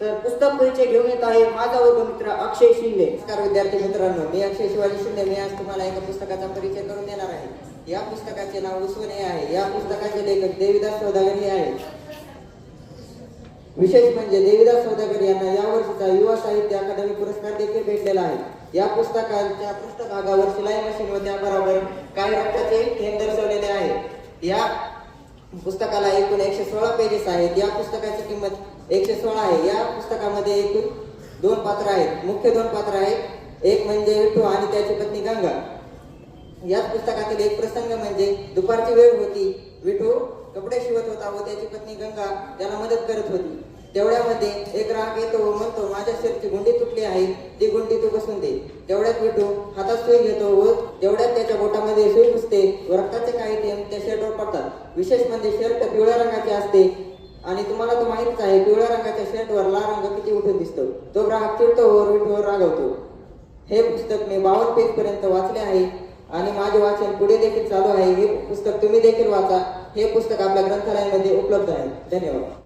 तर पुस्तक परिचय घेऊन येत आहे माझा वर्गमित्र अक्षय शिंदे. नमस्कार विद्यार्थी मित्रांनो मी अक्षय शिवाजी शिंदे. मी आज तुम्हाला एका पुस्तकाचा परिचय करून देणार आहे. या पुस्तकाचे नाव उसवण आहे. या पुस्तकाचे लेखक देविदास सौदागर हे विशेष म्हणजे देविदास सौदागर यांना या वर्षीचा युवा साहित्य अकादमी पुरस्कार देखील भेटलेला आहे. या पुस्तकाच्या पृष्ठभागावर शिलाई मशीन व त्याबरोबर काही रक्ताचे थेंब दर्शवलेले आहे या पुस्तकाला एकूण एकशे सोळा पेजेस आहेत. या पुस्तकाची किंमत एकशे सोळा आहे. या पुस्तकामध्ये एकूण दोन पात्र आहेत. मुख्य दोन पात्र आहेत. एक म्हणजे विठू आणि त्याची पत्नी गंगा. याच पुस्तकातील एक प्रसंग म्हणजे दुपारची वेळ होती. विठू कपडे शिवत होता व त्याची पत्नी गंगा त्याला मदत करत होती. तेवढ्यामध्ये एक राग येतो व म्हणतो माझ्या शर्टची गुंडी तुटली आहे ती गुंडी तू बसून दे. तेवढ्यात विठू हातात सुई घेतो व तेवढ्यात त्याच्या बोटामध्ये सुई घुसते व रक्ताचे काही थेंब त्या शर्टवर पडतात. विशेष म्हणजे शर्ट पिवळ्या रंगाचे असते आणि तुम्हाला तो माहितीच आहे पिवळ्या रंगाच्या शर्टवर लाल रंग किती उठून दिसतो. तो ग्राहक चिडतो व विठूवर रागवतो. हे पुस्तक मी बावन्न पेज पर्यंत वाचले आहे आणि माझे वाचन पुढे देखील चालू आहे. हे पुस्तक तुम्ही देखील वाचा. हे पुस्तक आपल्या ग्रंथालयामध्ये उपलब्ध आहे. धन्यवाद.